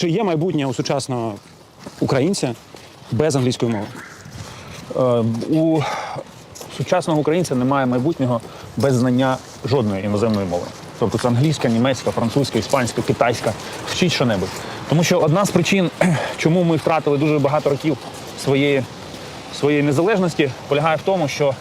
Чи є майбутнє у сучасного українця без англійської мови? Е, У сучасного українця немає майбутнього без знання жодної іноземної мови. Тобто це англійська, німецька, французька, іспанська, китайська, вчіть що-небудь. Тому що одна з причин, чому ми втратили дуже багато років своєї, своєї незалежності, полягає в тому, що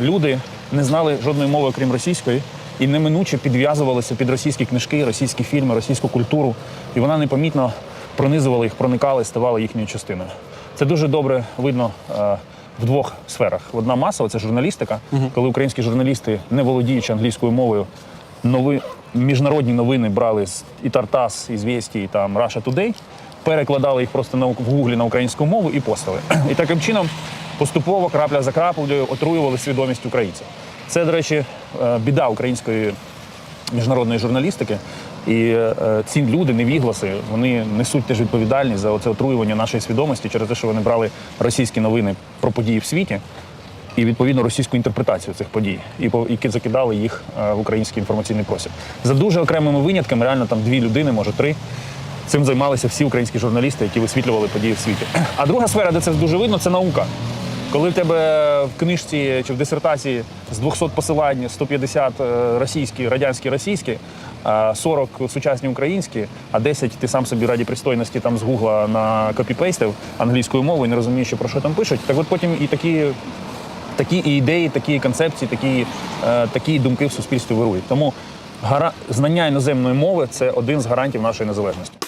люди не знали жодної мови, окрім російської, і неминуче підв'язувалися під російські книжки, російські фільми, російську культуру, і вона непомітно пронизувала їх, проникала і ставала їхньою частиною. Це дуже добре видно е, в двох сферах. Одна масова це журналістика, коли українські журналісти, не володіючи англійською мовою, нови, міжнародні новини брали з і Тартас, і Звєсті, і там Russia Today, перекладали їх просто на, в гуглі на українську мову і постали. І таким чином поступово крапля за краплею отруювали свідомість українців. Це, до речі, е, біда української міжнародної журналістики. І е, ці люди, невігласи, вони несуть теж відповідальність за оце отруювання нашої свідомості через те, що вони брали російські новини про події в світі і відповідно російську інтерпретацію цих подій, і по- які закидали їх е, в український інформаційний простір. За дуже окремими винятками, реально там дві людини, може три. Цим займалися всі українські журналісти, які висвітлювали події в світі. А друга сфера, де це дуже видно, це наука. Коли в тебе в книжці чи в дисертації з 200 посилань 150 е, російські, радянські, російські, 40 сучасні українські, а 10 ти сам собі раді пристойності там з гугла на копіпейстив англійською мовою, не розумієш, про що там пишуть. Так от потім і такі, такі і ідеї, такі концепції, такі, е, такі думки в суспільстві вирують. Тому знання іноземної мови це один з гарантів нашої незалежності.